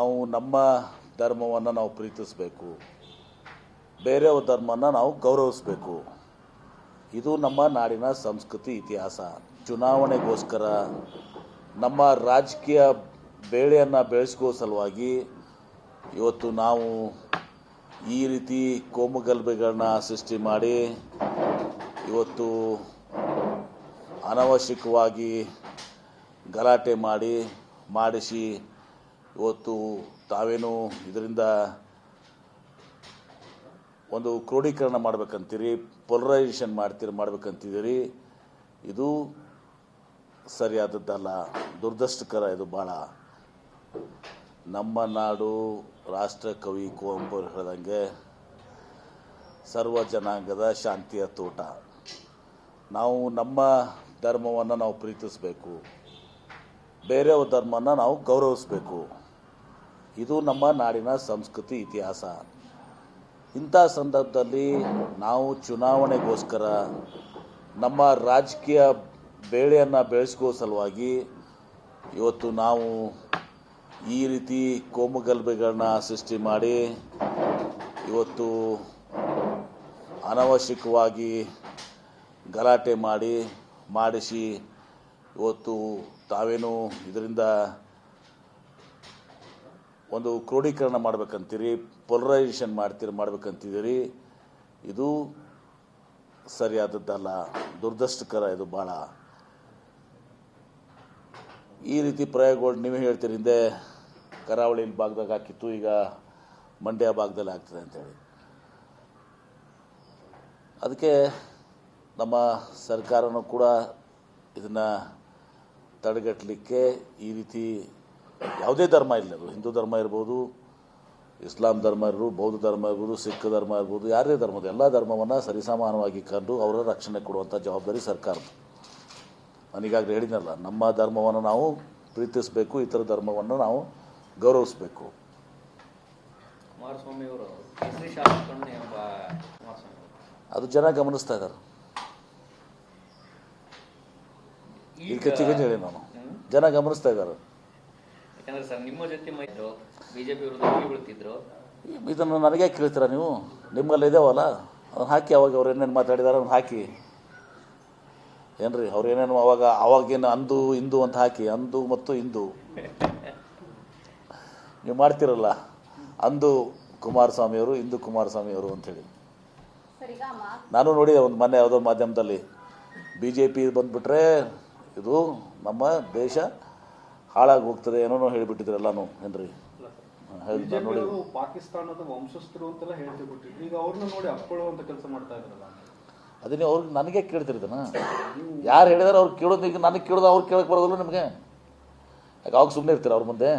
ನಾವು ನಮ್ಮ ಧರ್ಮವನ್ನು ನಾವು ಪ್ರೀತಿಸಬೇಕು. ಬೇರೆಯವ್ರ ಧರ್ಮನ ನಾವು ಗೌರವಿಸಬೇಕು. ಇದು ನಮ್ಮ ನಾಡಿನ ಸಂಸ್ಕೃತಿ ಇತಿಹಾಸ. ಚುನಾವಣೆಗೋಸ್ಕರ ನಮ್ಮ ರಾಜಕೀಯ ಬೇಳೆಯನ್ನು ಬೆಳೆಸ್ಕೋ ಸಲುವಾಗಿ ಇವತ್ತು ನಾವು ಈ ರೀತಿ ಕೋಮುಗಲಭೆಗಳನ್ನ ಸೃಷ್ಟಿ ಮಾಡಿ ಇವತ್ತು ಅನವಶ್ಯಕವಾಗಿ ಗಲಾಟೆ ಮಾಡಿ ಮಾಡಿಸಿ ಇವತ್ತು ತಾವೇನು ಇದರಿಂದ ಒಂದು ಕ್ರೋಢೀಕರಣ ಮಾಡ್ಬೇಕಂತೀರಿ ಪೊಲರೈಸೇಷನ್ ಮಾಡ್ತೀರಿ, ಮಾಡ್ಬೇಕಂತಿದ್ದೀರಿ, ಇದು ಸರಿಯಾದದ್ದಲ್ಲ, ದುರ್ದಷ್ಟಕರ ಇದು ಭಾಳ ನಮ್ಮ ನಾಡು ರಾಷ್ಟ್ರ ಕವಿ ಕುವೆಂಪು ಹೇಳ್ದಂಗೆ, ಸರ್ವ ಜನಾಂಗದ ಶಾಂತಿಯ ತೋಟ. ನಾವು ನಮ್ಮ ಧರ್ಮವನ್ನು ನಾವು ಪ್ರೀತಿಸಬೇಕು. ಬೇರೆಯವ್ರ ಧರ್ಮನ ನಾವು ಗೌರವಿಸಬೇಕು. ಇದು ನಮ್ಮ ನಾಡಿನ ಸಂಸ್ಕೃತಿ ಇತಿಹಾಸ. ಇಂಥ ಸಂದರ್ಭದಲ್ಲಿ ನಾವು ಚುನಾವಣೆಗೋಸ್ಕರ ನಮ್ಮ ರಾಜಕೀಯ ಬೇಳೆಯನ್ನು ಬೆಳೆಸ್ಕೋ ಸಲುವಾಗಿ ಇವತ್ತು ನಾವು ಈ ರೀತಿ ಕೋಮುಗಲಭೆಗಳನ್ನ ಸೃಷ್ಟಿ ಮಾಡಿ ಇವತ್ತು ಅನವಶ್ಯಕವಾಗಿ ಗಲಾಟೆ ಮಾಡಿ ಮಾಡಿಸಿ ಇವತ್ತು ತಾವೇನು ಇದರಿಂದ ಒಂದು ಕ್ರೋಢೀಕರಣ ಮಾಡ್ಬೇಕಂತೀರಿ ಪೊಲರೈಸೇಷನ್ ಮಾಡ್ತೀರಿ, ಮಾಡ್ಬೇಕಂತಿದ್ದೀರಿ, ಇದು ಸರಿಯಾದದ್ದಲ್ಲ, ದುರ್ದಷ್ಟಕರ ಇದು ಭಾಳ ಈ ರೀತಿ ಪ್ರಯೋಗಗಳು ನೀವೇ ಹೇಳ್ತೀರಿ, ಹಿಂದೆ ಕರಾವಳಿ ಭಾಗದಾಗ ಹಾಕಿತ್ತು, ಈಗ ಮಂಡ್ಯ ಭಾಗದಲ್ಲಿ ಆಗ್ತದೆ ಅಂತೇಳಿ. ಅದಕ್ಕೆ ನಮ್ಮ ಸರ್ಕಾರನೂ ಕೂಡ ಇದನ್ನು ತಡೆಗಟ್ಟಲಿಕ್ಕೆ ಈ ರೀತಿ ಯಾವುದೇ ಧರ್ಮ ಇಲ್ಲ ಅದು ಹಿಂದೂ ಧರ್ಮ ಇರ್ಬೋದು ಇಸ್ಲಾಂ ಧರ್ಮ ಇರ್ಬೋದು ಬೌದ್ಧ ಧರ್ಮ ಇರ್ಬೋದು ಸಿಖ್ ಧರ್ಮ ಇರ್ಬೋದು ಯಾರೇ ಧರ್ಮದ ಎಲ್ಲ ಧರ್ಮವನ್ನು ಸರಿಸಮಾನವಾಗಿ ಕಂಡು ಅವರ ರಕ್ಷಣೆ ಕೊಡುವಂಥ ಜವಾಬ್ದಾರಿ ಸರ್ಕಾರದ್ದು ನಾನೀಗಾಗಲೇ ಹೇಳಿದ್ನಲ್ಲ ನಮ್ಮ ಧರ್ಮವನ್ನು ನಾವು ಪ್ರೀತಿಸಬೇಕು ಇತರ ಧರ್ಮವನ್ನು ನಾವು ಗೌರವಿಸಬೇಕು. ಅದು ಜನ ಗಮನಿಸ್ತಾ ಇದ್ದಾರೆ. ಕಚ್ಚಿಗೆ ಹೇಳಿ ನಾನು. ಜನ ಗಮನಿಸ್ತಾ ಇದ್ದಾರೆ. ಯಾಕಂದ್ರೆ ಸರ್ ನಿಮ್ಮ ಜೊತೆ ಮೈತ್ರು ಬಿಜೆಪಿ ವಿರುದ್ಧ ಹೋಗಿ ಬೀಳ್ತಿದ್ರು. ಇದನ್ನು ನನಗೆ ಕೇಳ್ತೀರಾ ನೀವು? ನಿಮ್ಮಲ್ಲಿ ಇದಾವಲ್ಲ? ಅದನ್ನು ಹಾಕಿ ಅವಾಗ ಅವ್ರು ಏನೇನು ಮಾತಾಡಿದಾರೆ ಅದನ್ನು ಹಾಕಿ. ಏನ್ರಿ ಅವ್ರು ಏನೇನು ಅವಾಗ ಅವಾಗೇನು ಅಂದು ಇಂದು ಅಂತ ಹಾಕಿ. ಅಂದು ಮತ್ತು ಇಂದು. ನೀವು ಮಾಡ್ತಿರಲ್ಲ. ಅಂದು ಕುಮಾರಸ್ವಾಮಿಯವರು ಇಂದು ಕುಮಾರಸ್ವಾಮಿಯವರು ಅಂಥೇಳಿ ಸರ್ ಈಗ ನಾನು ನೋಡಿದೆ ಒಂದು ಮೊನ್ನೆ ಯಾವುದೋ ಮಾಧ್ಯಮದಲ್ಲಿ. ಬಿ ಜೆ ಪಿ ಬಂದುಬಿಟ್ರೆ ಇದು ನಮ್ಮ ದೇಶ ಹಾಳಾಗಿ ಹೋಗ್ತದೆ ಏನೋ ಹೇಳಿಬಿಟ್ಟಿದ್ರು ಎಲ್ಲಾನು ಏನ್ರಿ? ನೋಡಿ. ಪಾಕಿಸ್ತಾನದ ವಂಶಸ್ಥರು ಅಂತೆಲ್ಲ ಹೇಳ್ತಿಬಿಟ್ಟಿದ್ರು. ಈಗ ಅವ್ರನ್ನ ನೋಡಿ ಅಪ್ಕೊಳ್ಳುವಂತ ಕೆಲಸ ಮಾಡ್ತಾ ಇದ್ರಲ್ಲ. ಅದನ್ನೇ ಅವ್ರಿಗೆ ನನಗೆ ಕೇಳ್ತಿರ್ತಾನ ಯಾರು ಹೇಳಿದಾರೆ ಅವ್ರು ಕೇಳೋದು ಈಗ ನನಗೆ ಕೇಳೋದು ಅವ್ರು ಕೇಳಕ್ಕೆ ಬರೋದಿಲ್ಲ ನಿಮಗೆ? ಯಾಕೆ ಅವಾಗ ಸುಮ್ಮನೆ ಇರ್ತೀರ ಅವ್ರ ಮುಂದೆ?